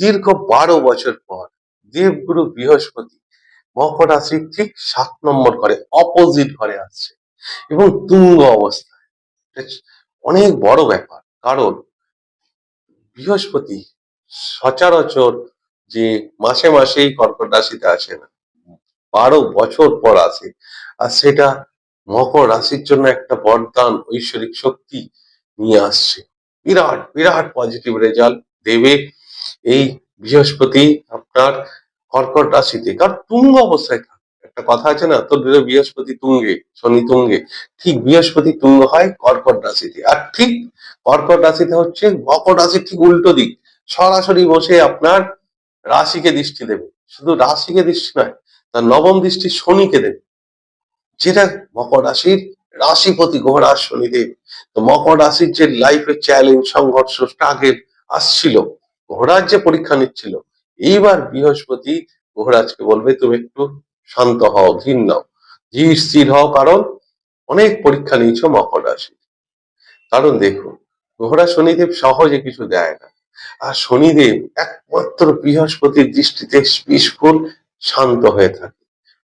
দীর্ঘ বারো বছর পর দেবগুরু বৃহস্পতি মকর রাশির ঠিক সাত নম্বর ঘরে অপোজিট ঘরে আসছে এবং তুঙ্গ অবস্থায়। অনেক বড় ব্যাপার, কারণ বৃহস্পতি সচরাচর যে মাসে মাসেই কর্কট রাশিতে আসে না, বারো বছর পর আসে, আর সেটা মকর রাশির জন্য একটা বরদান, ঐশ্বরিক শক্তি নিয়ে আসছে। বিরাট বিরাট পজিটিভ রেজাল্ট দেবে। এই বৃহস্পতি আপনার কর্কট রাশিতে। কারণ তুঙ্গ অবস্থায় থাকে। একটা কথা আছে না তোর বৃহস্পতি তুঙ্গে, শনি তুঙ্গে, ঠিক বৃহস্পতি তুঙ্গ হয় কর্কট রাশিতে। আর ঠিক কর্কট রাশিতে হচ্ছে মকর রাশির ঠিক উল্টো দিক। সরাসরি বসে আপনার রাশিকে দৃষ্টি দেবে। শুধু রাশিকে দৃষ্টি নয়, তার নবম দৃষ্টি শনিকে দেবে। যেটা মকর রাশির রাশিপতি ঘোড়ার শনিদেব। তো মকর রাশির যে লাইফের চ্যালেঞ্জ সংঘর্ষ স্ট্রাগেল আসছিল ঘোড়ার যে পরীক্ষা নিচ্ছিল, এইবার বৃহস্পতি ঘোড়াজকে বলবে, তুমি একটু শান্ত হও ধীর নাও ধীর স্থির হও, কারণ অনেক পরীক্ষা নিয়েছ মকর রাশি কারণ দেখুন ঘোড়া শনিদেব সহজে কিছু দেয় না। আর শনিদেব একমাত্র বৃহস্পতির দৃষ্টিতে পিসফুল শান্ত হয়ে থাকে।